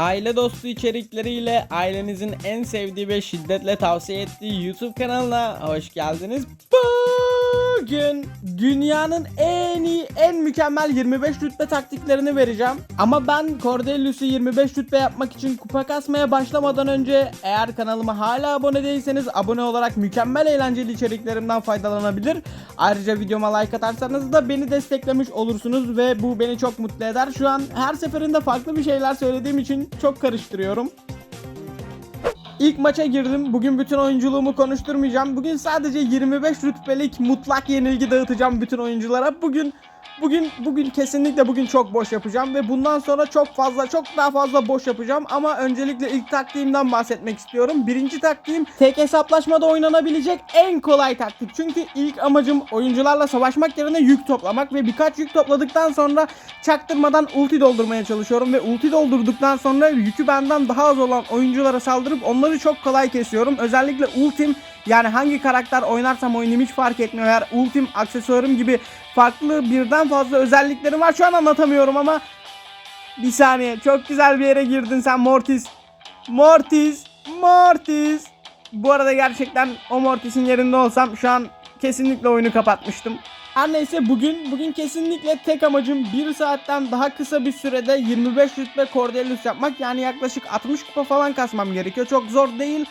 aile dostu içerikleriyle ailenizin en sevdiği ve şiddetle tavsiye ettiği YouTube kanalına hoş geldiniz. Bugün dünyanın en iyi, en mükemmel 25 rütbe taktiklerini vereceğim. Ama ben Cordelius'u 25 rütbe yapmak için kupa kasmaya başlamadan önce eğer kanalıma hala abone değilseniz abone olarak mükemmel eğlenceli içeriklerimden faydalanabilir. Ayrıca videoma like atarsanız da beni desteklemiş olursunuz ve bu beni çok mutlu eder. Şu an her seferinde farklı bir şeyler söylediğim için çok karıştırıyorum. İlk maça girdim. Bugün bütün oyunculuğumu konuşturmayacağım. Bugün sadece 25 rütbelik mutlak yenilgi dağıtacağım bütün oyunculara. Bugün bugün bugün kesinlikle bugün çok boş yapacağım ve bundan sonra çok fazla çok daha fazla boş yapacağım ama öncelikle ilk taktiğimden bahsetmek istiyorum. Birinci taktiğim tek hesaplaşmada oynanabilecek en kolay taktik. Çünkü ilk amacım oyuncularla savaşmak yerine yük toplamak ve birkaç yük topladıktan sonra çaktırmadan ulti doldurmaya çalışıyorum ve ulti doldurduktan sonra yükü benden daha az olan oyunculara saldırıp onları çok kolay kesiyorum. Özellikle ultim yani hangi karakter oynarsam oynayayım hiç fark etmiyor. Eğer ultim, aksesuarım gibi farklı birden fazla özelliklerim var. Şu an anlatamıyorum ama bir saniye çok güzel bir yere girdin sen Mortis. Mortis, Mortis. Bu arada gerçekten o Mortis'in yerinde olsam şu an kesinlikle oyunu kapatmıştım. Her neyse bugün bugün kesinlikle tek amacım 1 saatten daha kısa bir sürede 25 rütbe Cordelius yapmak. Yani yaklaşık 60 kupa falan kasmam gerekiyor. Çok zor değil.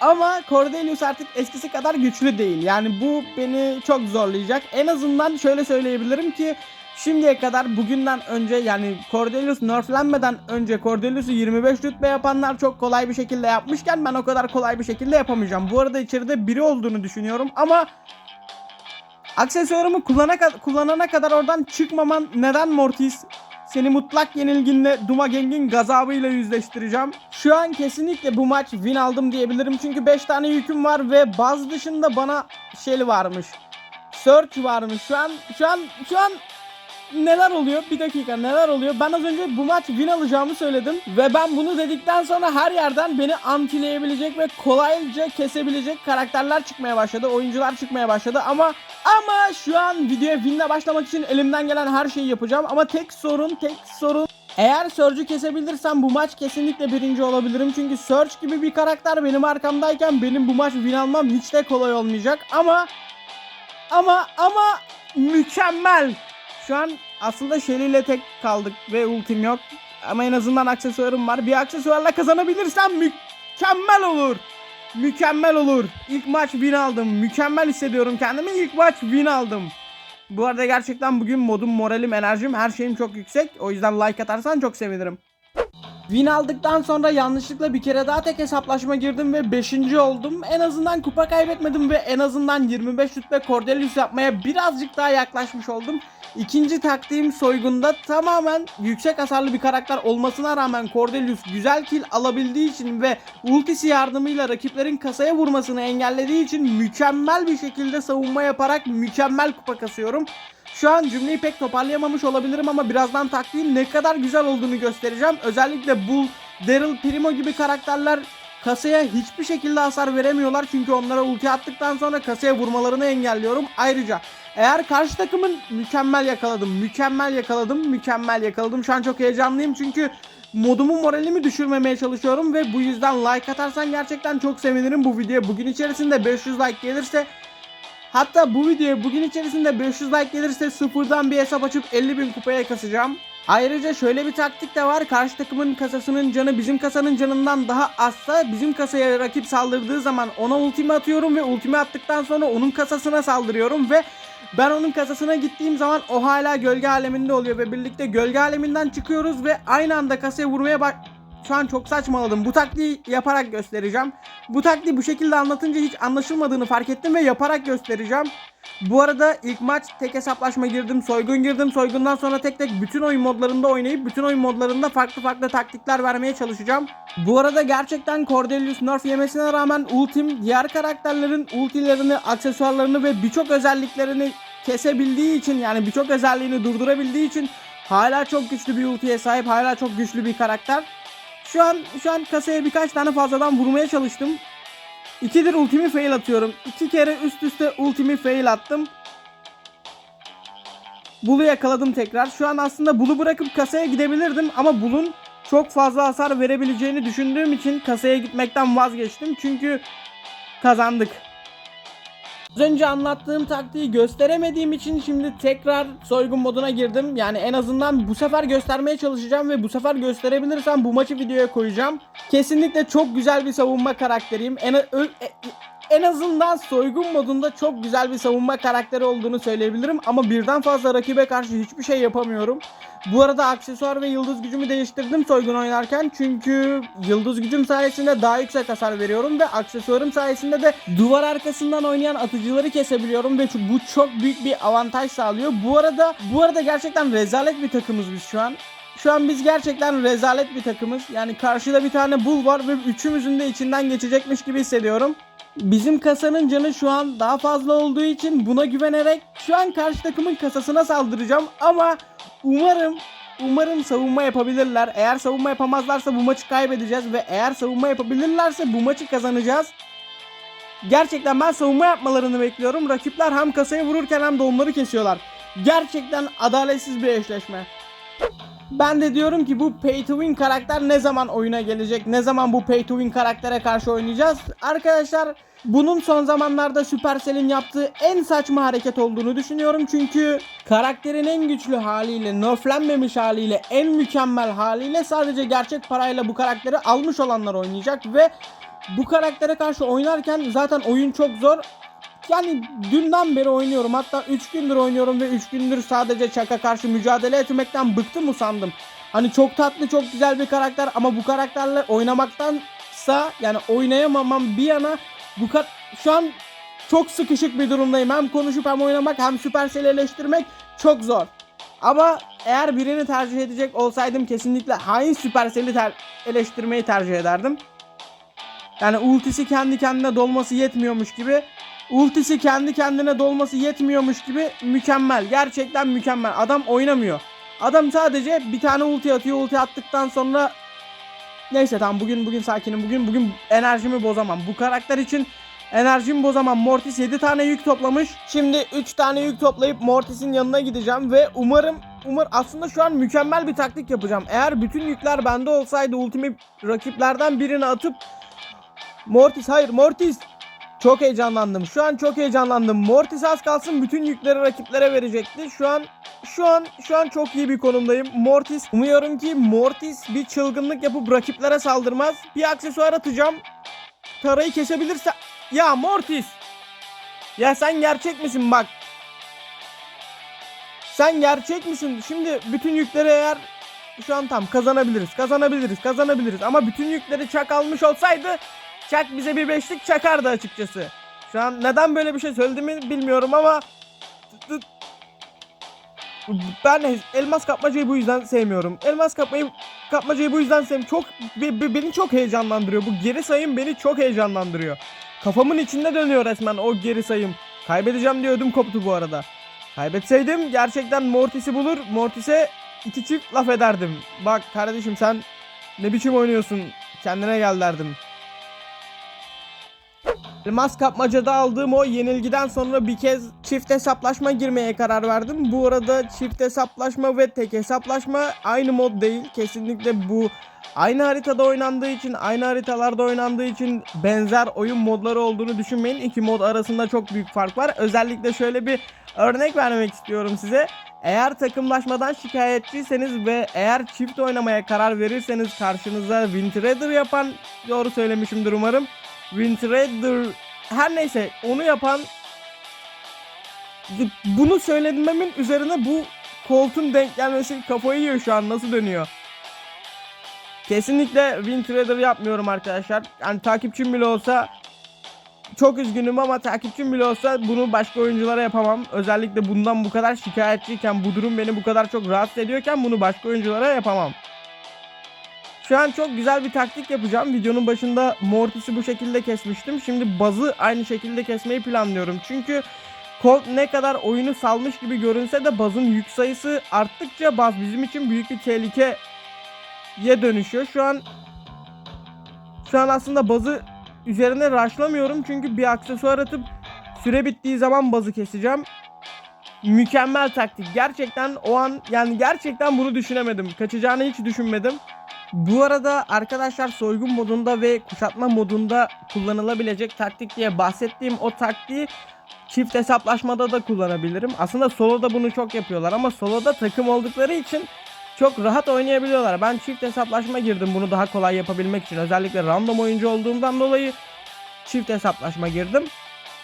Ama Cordelius artık eskisi kadar güçlü değil. Yani bu beni çok zorlayacak. En azından şöyle söyleyebilirim ki şimdiye kadar bugünden önce yani Cordelius nerflenmeden önce Cordelius'u 25 rütbe yapanlar çok kolay bir şekilde yapmışken ben o kadar kolay bir şekilde yapamayacağım. Bu arada içeride biri olduğunu düşünüyorum ama aksesuarımı kullana, kullanana kadar oradan çıkmaman neden Mortis? Seni mutlak yenilginle Dumageng'in gazabıyla yüzleştireceğim. Şu an kesinlikle bu maç win aldım diyebilirim. Çünkü 5 tane yüküm var ve baz dışında bana şey varmış. Search varmış. Şu an şu an şu an neler oluyor? Bir dakika neler oluyor? Ben az önce bu maç win alacağımı söyledim. Ve ben bunu dedikten sonra her yerden beni antileyebilecek ve kolayca kesebilecek karakterler çıkmaya başladı. Oyuncular çıkmaya başladı ama ama şu an videoya winle başlamak için elimden gelen her şeyi yapacağım. Ama tek sorun tek sorun eğer Surge'ü kesebilirsem bu maç kesinlikle birinci olabilirim. Çünkü Surge gibi bir karakter benim arkamdayken benim bu maç win almam hiç de kolay olmayacak. Ama ama ama mükemmel. Şu an aslında Shelly ile tek kaldık ve ultim yok. Ama en azından aksesuarım var. Bir aksesuarla kazanabilirsem mükemmel olur. Mükemmel olur. İlk maç win aldım. Mükemmel hissediyorum kendimi. İlk maç win aldım. Bu arada gerçekten bugün modum, moralim, enerjim, her şeyim çok yüksek. O yüzden like atarsan çok sevinirim. Win aldıktan sonra yanlışlıkla bir kere daha tek hesaplaşma girdim ve 5. oldum. En azından kupa kaybetmedim ve en azından 25 rütbe Cordelius yapmaya birazcık daha yaklaşmış oldum. İkinci taktiğim soygunda tamamen yüksek hasarlı bir karakter olmasına rağmen Cordelius güzel kill alabildiği için ve ultisi yardımıyla rakiplerin kasaya vurmasını engellediği için mükemmel bir şekilde savunma yaparak mükemmel kupa kasıyorum. Şu an cümleyi pek toparlayamamış olabilirim ama birazdan taktiğin ne kadar güzel olduğunu göstereceğim. Özellikle Bull, Daryl, Primo gibi karakterler kasaya hiçbir şekilde hasar veremiyorlar. Çünkü onlara ulti attıktan sonra kasaya vurmalarını engelliyorum. Ayrıca eğer karşı takımın mükemmel yakaladım, mükemmel yakaladım, mükemmel yakaladım. Şu an çok heyecanlıyım çünkü modumu moralimi düşürmemeye çalışıyorum ve bu yüzden like atarsan gerçekten çok sevinirim bu videoya. Bugün içerisinde 500 like gelirse Hatta bu videoya bugün içerisinde 500 like gelirse sıfırdan bir hesap açıp 50 bin kupaya kasacağım. Ayrıca şöyle bir taktik de var. Karşı takımın kasasının canı bizim kasanın canından daha azsa bizim kasaya rakip saldırdığı zaman ona ultimi atıyorum ve ultimi attıktan sonra onun kasasına saldırıyorum ve ben onun kasasına gittiğim zaman o hala gölge aleminde oluyor ve birlikte gölge aleminden çıkıyoruz ve aynı anda kasaya vurmaya bak şu an çok saçmaladım. Bu taktiği yaparak göstereceğim. Bu taktiği bu şekilde anlatınca hiç anlaşılmadığını fark ettim ve yaparak göstereceğim. Bu arada ilk maç tek hesaplaşma girdim, soygun girdim. Soygundan sonra tek tek bütün oyun modlarında oynayıp bütün oyun modlarında farklı farklı taktikler vermeye çalışacağım. Bu arada gerçekten Cordelius nerf yemesine rağmen ultim diğer karakterlerin ultilerini, aksesuarlarını ve birçok özelliklerini kesebildiği için yani birçok özelliğini durdurabildiği için hala çok güçlü bir ultiye sahip, hala çok güçlü bir karakter. Şu an şu an kasaya birkaç tane fazladan vurmaya çalıştım. İkidir ultimi fail atıyorum. İki kere üst üste ultimi fail attım. Bulu yakaladım tekrar. Şu an aslında Bulu bırakıp kasaya gidebilirdim ama Bulun çok fazla hasar verebileceğini düşündüğüm için kasaya gitmekten vazgeçtim. Çünkü kazandık. Az önce anlattığım taktiği gösteremediğim için şimdi tekrar soygun moduna girdim. Yani en azından bu sefer göstermeye çalışacağım ve bu sefer gösterebilirsem bu maçı videoya koyacağım. Kesinlikle çok güzel bir savunma karakteriyim. En, e- en azından soygun modunda çok güzel bir savunma karakteri olduğunu söyleyebilirim. Ama birden fazla rakibe karşı hiçbir şey yapamıyorum. Bu arada aksesuar ve yıldız gücümü değiştirdim soygun oynarken. Çünkü yıldız gücüm sayesinde daha yüksek hasar veriyorum ve aksesuarım sayesinde de duvar arkasından oynayan atıcıları kesebiliyorum ve bu çok büyük bir avantaj sağlıyor. Bu arada bu arada gerçekten rezalet bir takımız biz şu an. Şu an biz gerçekten rezalet bir takımız. Yani karşıda bir tane bul var ve üçümüzün de içinden geçecekmiş gibi hissediyorum. Bizim kasanın canı şu an daha fazla olduğu için buna güvenerek şu an karşı takımın kasasına saldıracağım ama umarım umarım savunma yapabilirler. Eğer savunma yapamazlarsa bu maçı kaybedeceğiz ve eğer savunma yapabilirlerse bu maçı kazanacağız. Gerçekten ben savunma yapmalarını bekliyorum. Rakipler hem kasaya vururken hem de onları kesiyorlar. Gerçekten adaletsiz bir eşleşme. Ben de diyorum ki bu pay to win karakter ne zaman oyuna gelecek? Ne zaman bu pay to win karaktere karşı oynayacağız? Arkadaşlar bunun son zamanlarda Supercell'in yaptığı en saçma hareket olduğunu düşünüyorum. Çünkü karakterin en güçlü haliyle, nerflenmemiş haliyle, en mükemmel haliyle sadece gerçek parayla bu karakteri almış olanlar oynayacak ve bu karaktere karşı oynarken zaten oyun çok zor. Yani dünden beri oynuyorum. Hatta 3 gündür oynuyorum ve 3 gündür sadece Çak'a karşı mücadele etmekten bıktım usandım. Hani çok tatlı, çok güzel bir karakter ama bu karakterle oynamaktansa yani oynayamamam bir yana bu kadar şu an çok sıkışık bir durumdayım. Hem konuşup hem oynamak hem Supercell'i eleştirmek çok zor. Ama eğer birini tercih edecek olsaydım kesinlikle hain Supercell'i ter- eleştirmeyi tercih ederdim. Yani ultisi kendi kendine dolması yetmiyormuş gibi. Ultisi kendi kendine dolması yetmiyormuş gibi mükemmel. Gerçekten mükemmel. Adam oynamıyor. Adam sadece bir tane ulti atıyor. Ulti attıktan sonra neyse tamam bugün bugün sakinim. Bugün bugün enerjimi bozamam. Bu karakter için enerjimi bozamam. Mortis 7 tane yük toplamış. Şimdi 3 tane yük toplayıp Mortis'in yanına gideceğim ve umarım umar aslında şu an mükemmel bir taktik yapacağım. Eğer bütün yükler bende olsaydı ultimi rakiplerden birini atıp Mortis hayır Mortis çok heyecanlandım. Şu an çok heyecanlandım. Mortis az kalsın bütün yükleri rakiplere verecekti. Şu an şu an şu an çok iyi bir konumdayım. Mortis umuyorum ki Mortis bir çılgınlık yapıp rakiplere saldırmaz. Bir aksesuar atacağım. Tarayı kesebilirse ya Mortis. Ya sen gerçek misin bak. Sen gerçek misin? Şimdi bütün yükleri eğer şu an tam kazanabiliriz. Kazanabiliriz. Kazanabiliriz. Ama bütün yükleri çak almış olsaydı Çak bize bir beşlik çakardı açıkçası. Şu an neden böyle bir şey söylediğimi bilmiyorum ama ben elmas kapmacayı bu yüzden sevmiyorum. Elmas kapmayı kapmacayı bu yüzden sevmiyorum. Çok be- be- beni çok heyecanlandırıyor. Bu geri sayım beni çok heyecanlandırıyor. Kafamın içinde dönüyor resmen o geri sayım. Kaybedeceğim diye ödüm koptu bu arada. Kaybetseydim gerçekten Mortis'i bulur. Mortis'e iki çift laf ederdim. Bak kardeşim sen ne biçim oynuyorsun? Kendine gel derdim. Elmas kapmacada aldığım o yenilgiden sonra bir kez çift hesaplaşma girmeye karar verdim. Bu arada çift hesaplaşma ve tek hesaplaşma aynı mod değil. Kesinlikle bu aynı haritada oynandığı için, aynı haritalarda oynandığı için benzer oyun modları olduğunu düşünmeyin. İki mod arasında çok büyük fark var. Özellikle şöyle bir örnek vermek istiyorum size. Eğer takımlaşmadan şikayetçiyseniz ve eğer çift oynamaya karar verirseniz karşınıza Wintrader yapan doğru söylemişimdir umarım. Wintrader her neyse onu yapan bunu söylememin üzerine bu koltuğun denk gelmesi kafayı yiyor şu an nasıl dönüyor. Kesinlikle Wintrader yapmıyorum arkadaşlar. Yani takipçim bile olsa çok üzgünüm ama takipçim bile olsa bunu başka oyunculara yapamam. Özellikle bundan bu kadar şikayetçiyken bu durum beni bu kadar çok rahatsız ediyorken bunu başka oyunculara yapamam. Şu an çok güzel bir taktik yapacağım. Videonun başında Mortis'i bu şekilde kesmiştim. Şimdi Baz'ı aynı şekilde kesmeyi planlıyorum. Çünkü Colt ne kadar oyunu salmış gibi görünse de Baz'ın yük sayısı arttıkça Baz bizim için büyük bir tehlikeye dönüşüyor. Şu an şu an aslında Baz'ı üzerine rushlamıyorum. Çünkü bir aksesuar atıp süre bittiği zaman Baz'ı keseceğim. Mükemmel taktik. Gerçekten o an yani gerçekten bunu düşünemedim. Kaçacağını hiç düşünmedim. Bu arada arkadaşlar soygun modunda ve kuşatma modunda kullanılabilecek taktik diye bahsettiğim o taktiği çift hesaplaşmada da kullanabilirim. Aslında soloda bunu çok yapıyorlar ama soloda takım oldukları için çok rahat oynayabiliyorlar. Ben çift hesaplaşma girdim bunu daha kolay yapabilmek için. Özellikle random oyuncu olduğumdan dolayı çift hesaplaşma girdim.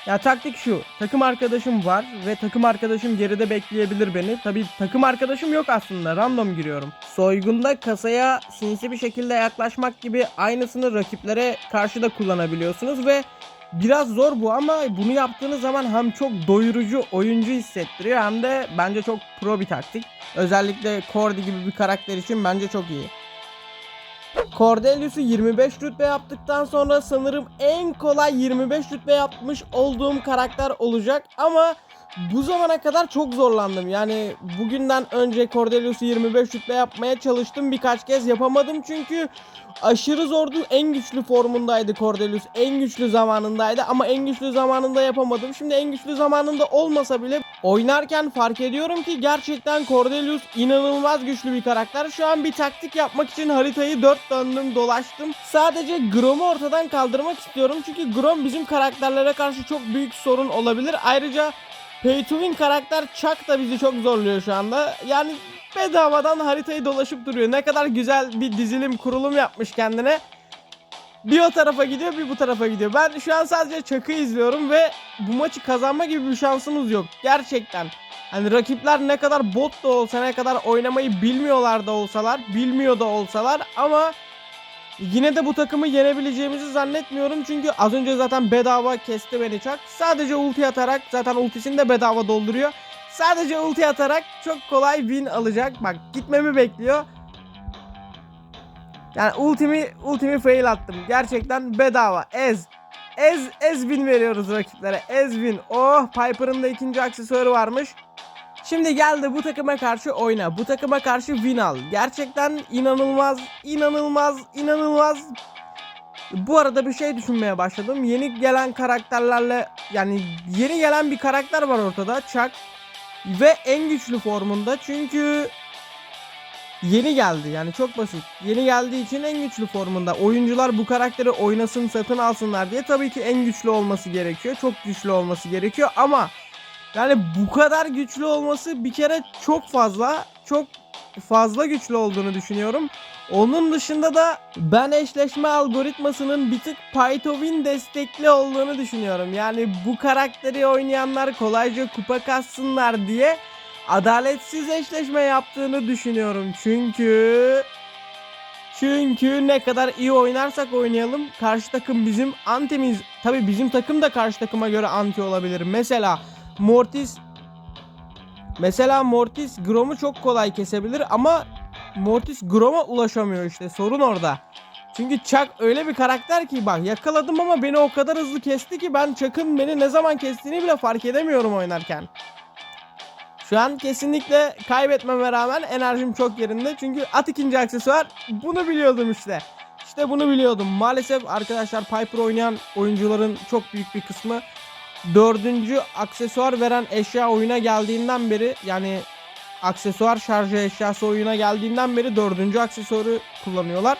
Ya taktik şu. Takım arkadaşım var ve takım arkadaşım geride bekleyebilir beni. Tabii takım arkadaşım yok aslında. Random giriyorum. Soygunda kasaya sinsi bir şekilde yaklaşmak gibi aynısını rakiplere karşı da kullanabiliyorsunuz ve biraz zor bu ama bunu yaptığınız zaman hem çok doyurucu oyuncu hissettiriyor hem de bence çok pro bir taktik. Özellikle Cordy gibi bir karakter için bence çok iyi. Cordelius'u 25 rütbe yaptıktan sonra sanırım en kolay 25 rütbe yapmış olduğum karakter olacak ama bu zamana kadar çok zorlandım. Yani bugünden önce Cordelius'u 25 rütbe yapmaya çalıştım birkaç kez yapamadım çünkü aşırı zordu. En güçlü formundaydı Cordelius. En güçlü zamanındaydı ama en güçlü zamanında yapamadım. Şimdi en güçlü zamanında olmasa bile oynarken fark ediyorum ki gerçekten Cordelius inanılmaz güçlü bir karakter. Şu an bir taktik yapmak için haritayı 4 döndüm dolaştım. Sadece Grom'u ortadan kaldırmak istiyorum. Çünkü Grom bizim karakterlere karşı çok büyük sorun olabilir. Ayrıca Pay to win karakter Chuck da bizi çok zorluyor şu anda. Yani bedavadan haritayı dolaşıp duruyor. Ne kadar güzel bir dizilim kurulum yapmış kendine. Bir o tarafa gidiyor bir bu tarafa gidiyor. Ben şu an sadece Chuck'ı izliyorum ve bu maçı kazanma gibi bir şansımız yok. Gerçekten. Hani rakipler ne kadar bot da olsa ne kadar oynamayı bilmiyorlar da olsalar bilmiyor da olsalar ama Yine de bu takımı yenebileceğimizi zannetmiyorum çünkü az önce zaten bedava kesti beni Chuck. Sadece ulti atarak zaten ultisini de bedava dolduruyor. Sadece ulti atarak çok kolay win alacak. Bak gitmemi bekliyor. Yani ultimi ultimi fail attım. Gerçekten bedava. Ez. Ez ez win veriyoruz rakiplere. Ez win. Oh Piper'ın da ikinci aksesuarı varmış. Şimdi geldi bu takıma karşı oyna. Bu takıma karşı win al. Gerçekten inanılmaz, inanılmaz, inanılmaz. Bu arada bir şey düşünmeye başladım. Yeni gelen karakterlerle yani yeni gelen bir karakter var ortada. Chuck. Ve en güçlü formunda. Çünkü yeni geldi. Yani çok basit. Yeni geldiği için en güçlü formunda. Oyuncular bu karakteri oynasın, satın alsınlar diye tabii ki en güçlü olması gerekiyor. Çok güçlü olması gerekiyor ama yani bu kadar güçlü olması bir kere çok fazla, çok fazla güçlü olduğunu düşünüyorum. Onun dışında da ben eşleşme algoritmasının bir tık Python destekli olduğunu düşünüyorum. Yani bu karakteri oynayanlar kolayca kupa kassınlar diye adaletsiz eşleşme yaptığını düşünüyorum. Çünkü çünkü ne kadar iyi oynarsak oynayalım karşı takım bizim antimiz. Tabi bizim takım da karşı takıma göre anti olabilir. Mesela Mortis Mesela Mortis Grom'u çok kolay kesebilir ama Mortis Grom'a ulaşamıyor işte sorun orada. Çünkü Chuck öyle bir karakter ki bak yakaladım ama beni o kadar hızlı kesti ki ben Chuck'ın beni ne zaman kestiğini bile fark edemiyorum oynarken. Şu an kesinlikle kaybetmeme rağmen enerjim çok yerinde. Çünkü at ikinci aksesuar bunu biliyordum işte. İşte bunu biliyordum. Maalesef arkadaşlar Piper oynayan oyuncuların çok büyük bir kısmı dördüncü aksesuar veren eşya oyuna geldiğinden beri yani aksesuar şarjı eşyası oyuna geldiğinden beri dördüncü aksesuarı kullanıyorlar.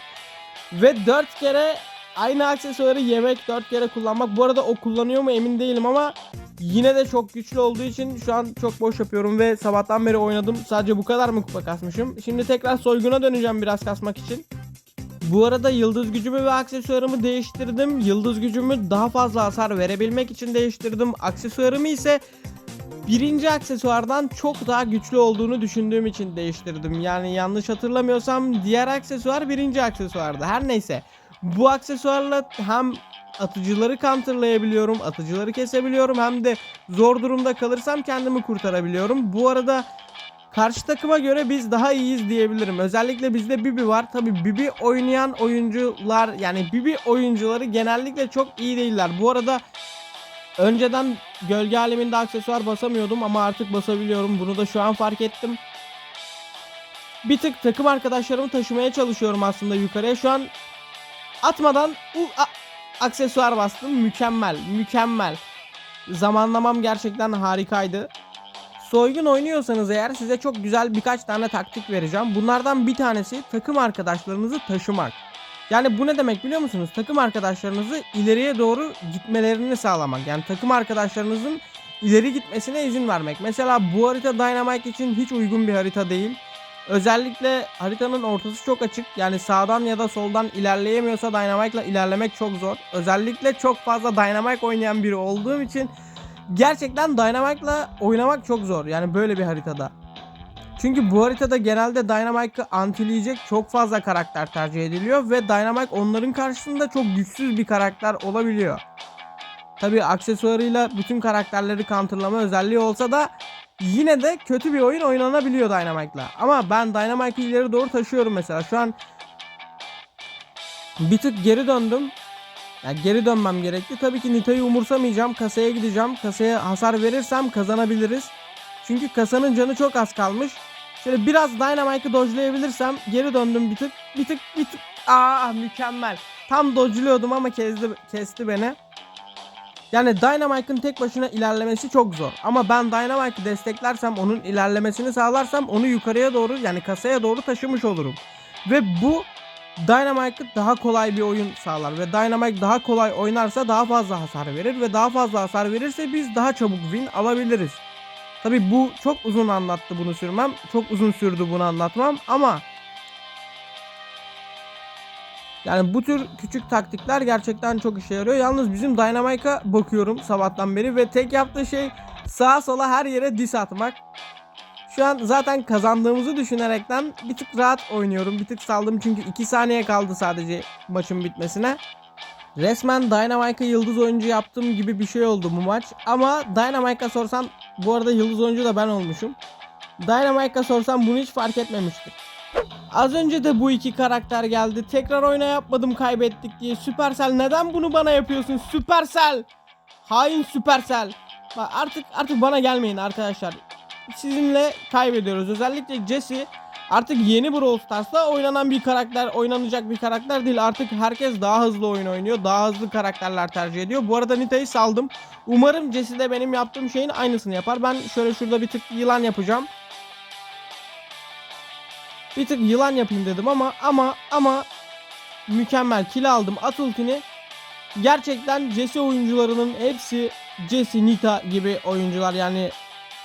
Ve dört kere aynı aksesuarı yemek dört kere kullanmak. Bu arada o kullanıyor mu emin değilim ama yine de çok güçlü olduğu için şu an çok boş yapıyorum ve sabahtan beri oynadım. Sadece bu kadar mı kupa kasmışım? Şimdi tekrar soyguna döneceğim biraz kasmak için. Bu arada yıldız gücümü ve aksesuarımı değiştirdim. Yıldız gücümü daha fazla hasar verebilmek için değiştirdim. Aksesuarımı ise birinci aksesuardan çok daha güçlü olduğunu düşündüğüm için değiştirdim. Yani yanlış hatırlamıyorsam diğer aksesuar birinci aksesuardı. Her neyse. Bu aksesuarla hem atıcıları counterlayabiliyorum, atıcıları kesebiliyorum hem de zor durumda kalırsam kendimi kurtarabiliyorum. Bu arada Karşı takıma göre biz daha iyiyiz diyebilirim. Özellikle bizde Bibi var. Tabi Bibi oynayan oyuncular yani Bibi oyuncuları genellikle çok iyi değiller. Bu arada önceden gölge aleminde aksesuar basamıyordum ama artık basabiliyorum. Bunu da şu an fark ettim. Bir tık takım arkadaşlarımı taşımaya çalışıyorum aslında yukarıya. Şu an atmadan aksesuar bastım. Mükemmel, mükemmel. Zamanlamam gerçekten harikaydı. Soygun oynuyorsanız eğer size çok güzel birkaç tane taktik vereceğim. Bunlardan bir tanesi takım arkadaşlarınızı taşımak. Yani bu ne demek biliyor musunuz? Takım arkadaşlarınızı ileriye doğru gitmelerini sağlamak. Yani takım arkadaşlarınızın ileri gitmesine izin vermek. Mesela bu harita Dynamite için hiç uygun bir harita değil. Özellikle haritanın ortası çok açık. Yani sağdan ya da soldan ilerleyemiyorsa Dynamite ile ilerlemek çok zor. Özellikle çok fazla Dynamite oynayan biri olduğum için gerçekten Dynamite ile oynamak çok zor. Yani böyle bir haritada. Çünkü bu haritada genelde Dynamite'ı antileyecek çok fazla karakter tercih ediliyor ve Dynamite onların karşısında çok güçsüz bir karakter olabiliyor. Tabi aksesuarıyla bütün karakterleri counterlama özelliği olsa da yine de kötü bir oyun oynanabiliyor Dynamite'la. Ama ben Dynamite'ı ileri doğru taşıyorum mesela. Şu an bir tık geri döndüm. Yani geri dönmem gerekti. Tabii ki Nita'yı umursamayacağım. Kasaya gideceğim. Kasaya hasar verirsem kazanabiliriz. Çünkü kasanın canı çok az kalmış. Şöyle biraz Dynamite'ı dodge'layabilirsem geri döndüm bir tık. Bir tık bir tık. Aa mükemmel. Tam dodge'luyordum ama kesti, kesti beni. Yani Dynamite'ın tek başına ilerlemesi çok zor. Ama ben Dynamite'ı desteklersem, onun ilerlemesini sağlarsam onu yukarıya doğru yani kasaya doğru taşımış olurum. Ve bu Dynamite'ı daha kolay bir oyun sağlar ve Dynamite daha kolay oynarsa daha fazla hasar verir ve daha fazla hasar verirse biz daha çabuk win alabiliriz. Tabi bu çok uzun anlattı bunu sürmem. Çok uzun sürdü bunu anlatmam ama yani bu tür küçük taktikler gerçekten çok işe yarıyor. Yalnız bizim Dynamite'a bakıyorum sabahtan beri ve tek yaptığı şey sağa sola her yere dis atmak. Şu an zaten kazandığımızı düşünerekten bir tık rahat oynuyorum. Bir tık saldım çünkü 2 saniye kaldı sadece maçın bitmesine. Resmen Dynamite'a yıldız oyuncu yaptığım gibi bir şey oldu bu maç. Ama Dynamite'a sorsam bu arada yıldız oyuncu da ben olmuşum. Dynamite'a sorsam bunu hiç fark etmemiştir. Az önce de bu iki karakter geldi. Tekrar oyna yapmadım kaybettik diye. Supercell neden bunu bana yapıyorsun? Supercell! Hain Supercell. Bak artık artık bana gelmeyin arkadaşlar. Sizinle kaybediyoruz. Özellikle Jesse artık yeni Brawl Stars'ta oynanan bir karakter, oynanacak bir karakter değil. Artık herkes daha hızlı oyun oynuyor. Daha hızlı karakterler tercih ediyor. Bu arada Nita'yı saldım. Umarım Jesse de benim yaptığım şeyin aynısını yapar. Ben şöyle şurada bir tık yılan yapacağım. Bir tık yılan yapayım dedim ama ama ama mükemmel kill aldım at ultini. Gerçekten Jesse oyuncularının hepsi Jesse Nita gibi oyuncular yani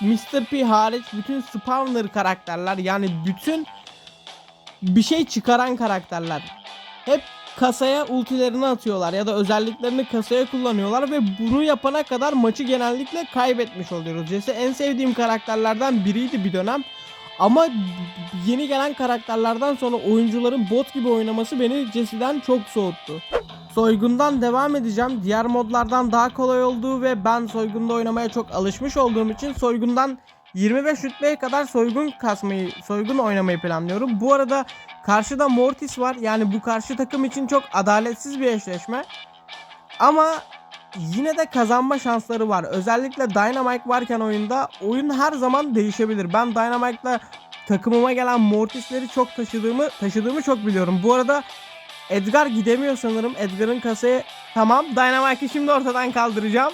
Mr. P hariç bütün spawner karakterler yani bütün bir şey çıkaran karakterler. Hep kasaya ultilerini atıyorlar ya da özelliklerini kasaya kullanıyorlar ve bunu yapana kadar maçı genellikle kaybetmiş oluyoruz. Jesse en sevdiğim karakterlerden biriydi bir dönem. Ama yeni gelen karakterlerden sonra oyuncuların bot gibi oynaması beni Jesse'den çok soğuttu. Soygundan devam edeceğim. Diğer modlardan daha kolay olduğu ve ben soygunda oynamaya çok alışmış olduğum için soygundan 25 rütbeye kadar soygun kasmayı, soygun oynamayı planlıyorum. Bu arada karşıda Mortis var. Yani bu karşı takım için çok adaletsiz bir eşleşme. Ama yine de kazanma şansları var. Özellikle Dynamite varken oyunda oyun her zaman değişebilir. Ben Dynamite'la takımıma gelen Mortis'leri çok taşıdığımı taşıdığımı çok biliyorum. Bu arada Edgar gidemiyor sanırım. Edgar'ın kasaya tamam. Dynamite'ı şimdi ortadan kaldıracağım.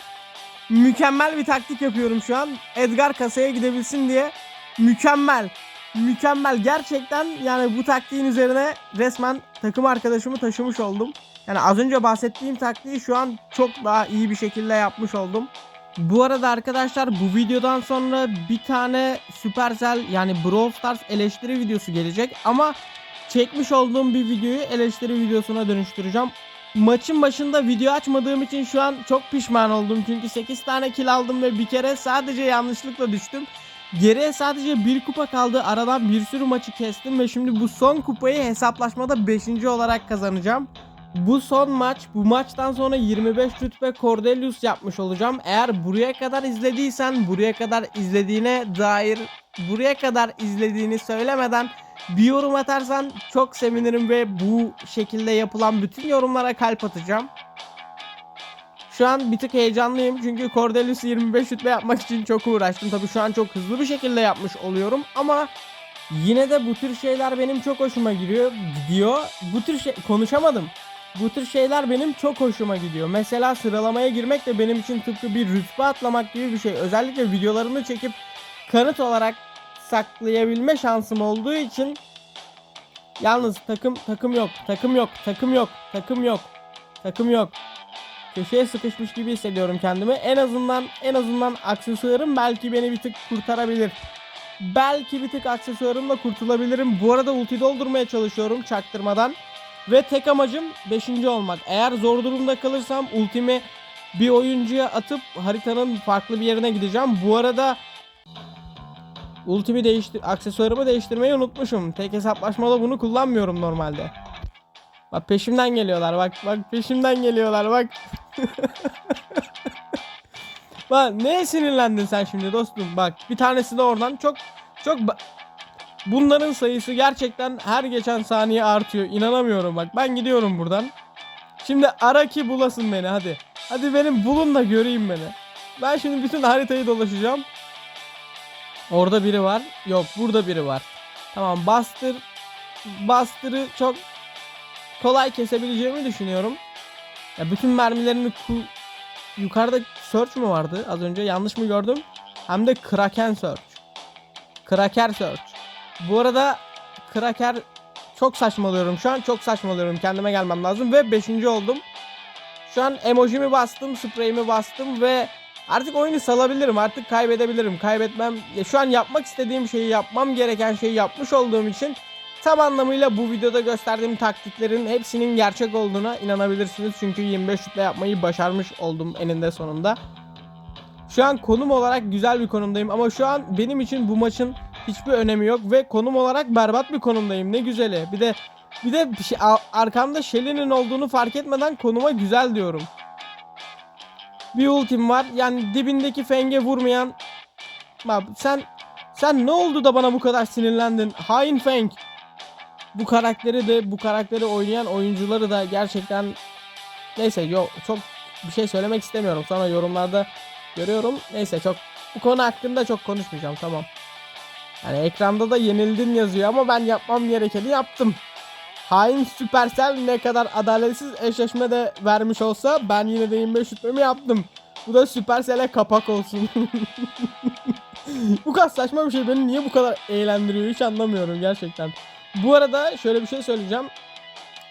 Mükemmel bir taktik yapıyorum şu an. Edgar kasaya gidebilsin diye. Mükemmel. Mükemmel. Gerçekten yani bu taktiğin üzerine resmen takım arkadaşımı taşımış oldum. Yani az önce bahsettiğim taktiği şu an çok daha iyi bir şekilde yapmış oldum. Bu arada arkadaşlar bu videodan sonra bir tane Supercell yani Brawl Stars eleştiri videosu gelecek ama çekmiş olduğum bir videoyu eleştiri videosuna dönüştüreceğim. Maçın başında video açmadığım için şu an çok pişman oldum çünkü 8 tane kill aldım ve bir kere sadece yanlışlıkla düştüm. Geriye sadece bir kupa kaldı. Aradan bir sürü maçı kestim ve şimdi bu son kupayı hesaplaşmada 5. olarak kazanacağım. Bu son maç. Bu maçtan sonra 25 rütbe Cordelius yapmış olacağım. Eğer buraya kadar izlediysen, buraya kadar izlediğine dair, buraya kadar izlediğini söylemeden bir yorum atarsan çok sevinirim ve bu şekilde yapılan bütün yorumlara kalp atacağım. Şu an bir tık heyecanlıyım çünkü Cordelius'u 25 rütbe yapmak için çok uğraştım. Tabii şu an çok hızlı bir şekilde yapmış oluyorum ama yine de bu tür şeyler benim çok hoşuma gidiyor. Gidiyor. Bu tür şey konuşamadım. Bu tür şeyler benim çok hoşuma gidiyor. Mesela sıralamaya girmek de benim için tıpkı bir rütbe atlamak gibi bir şey. Özellikle videolarını çekip kanıt olarak saklayabilme şansım olduğu için yalnız takım takım yok takım yok takım yok takım yok takım yok. Köşeye sıkışmış gibi hissediyorum kendimi. En azından en azından aksesuarım belki beni bir tık kurtarabilir. Belki bir tık aksesuarımla kurtulabilirim. Bu arada ulti doldurmaya çalışıyorum çaktırmadan ve tek amacım 5. olmak eğer zor durumda kalırsam ultimi bir oyuncuya atıp haritanın farklı bir yerine gideceğim bu arada Ultimi değiştir, aksesuarımı değiştirmeyi unutmuşum. Tek hesaplaşmada bunu kullanmıyorum normalde. Bak peşimden geliyorlar bak bak peşimden geliyorlar bak. bak neye sinirlendin sen şimdi dostum bak bir tanesi de oradan çok çok bunların sayısı gerçekten her geçen saniye artıyor inanamıyorum bak ben gidiyorum buradan. Şimdi ara ki bulasın beni hadi. Hadi benim bulun da göreyim beni. Ben şimdi bütün haritayı dolaşacağım. Orada biri var. Yok burada biri var. Tamam bastır. Bastırı çok kolay kesebileceğimi düşünüyorum. Ya bütün mermilerini ku- yukarıda search mu vardı? Az önce yanlış mı gördüm? Hem de Kraken search. Kraker search. Bu arada Kraker çok saçmalıyorum şu an. Çok saçmalıyorum. Kendime gelmem lazım ve 5. oldum. Şu an emojimi bastım, spreyimi bastım ve Artık oyunu salabilirim. Artık kaybedebilirim. Kaybetmem. Ya şu an yapmak istediğim şeyi yapmam gereken şeyi yapmış olduğum için tam anlamıyla bu videoda gösterdiğim taktiklerin hepsinin gerçek olduğuna inanabilirsiniz. Çünkü 25 şutla yapmayı başarmış oldum eninde sonunda. Şu an konum olarak güzel bir konumdayım ama şu an benim için bu maçın hiçbir önemi yok ve konum olarak berbat bir konumdayım. Ne güzeli. Bir de bir de şey, ar- arkamda Shelly'nin olduğunu fark etmeden konuma güzel diyorum. Bir ultim var. Yani dibindeki fenge vurmayan. Bak sen sen ne oldu da bana bu kadar sinirlendin? Hain Feng. Bu karakteri de bu karakteri oynayan oyuncuları da gerçekten neyse yok çok bir şey söylemek istemiyorum. Sonra yorumlarda görüyorum. Neyse çok bu konu hakkında çok konuşmayacağım tamam. Yani ekranda da yenildin yazıyor ama ben yapmam gerekeni yaptım. Hain Supercell ne kadar adaletsiz eşleşme de vermiş olsa ben yine de 25 şutlarımı yaptım. Bu da Supercell'e kapak olsun. bu kadar saçma bir şey beni niye bu kadar eğlendiriyor hiç anlamıyorum gerçekten. Bu arada şöyle bir şey söyleyeceğim.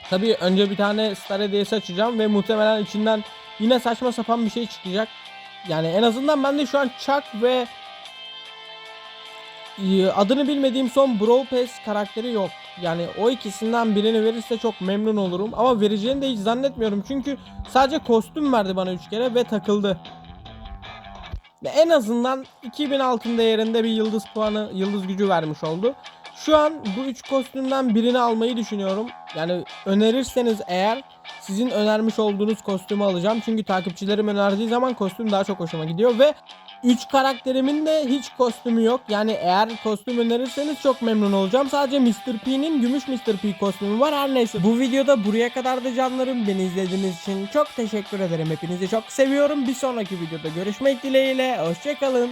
Tabii önce bir tane Star Hediyesi açacağım ve muhtemelen içinden yine saçma sapan bir şey çıkacak. Yani en azından bende şu an Chuck ve adını bilmediğim son Brawl Pass karakteri yok. Yani o ikisinden birini verirse çok memnun olurum. Ama vereceğini de hiç zannetmiyorum. Çünkü sadece kostüm verdi bana 3 kere ve takıldı. Ve en azından 2000 altın değerinde bir yıldız puanı, yıldız gücü vermiş oldu. Şu an bu 3 kostümden birini almayı düşünüyorum. Yani önerirseniz eğer sizin önermiş olduğunuz kostümü alacağım. Çünkü takipçilerim önerdiği zaman kostüm daha çok hoşuma gidiyor ve 3 karakterimin de hiç kostümü yok. Yani eğer kostüm önerirseniz çok memnun olacağım. Sadece Mr. P'nin gümüş Mr. P kostümü var. Her neyse bu videoda buraya kadar da canlarım. Beni izlediğiniz için çok teşekkür ederim. Hepinizi çok seviyorum. Bir sonraki videoda görüşmek dileğiyle. Hoşçakalın.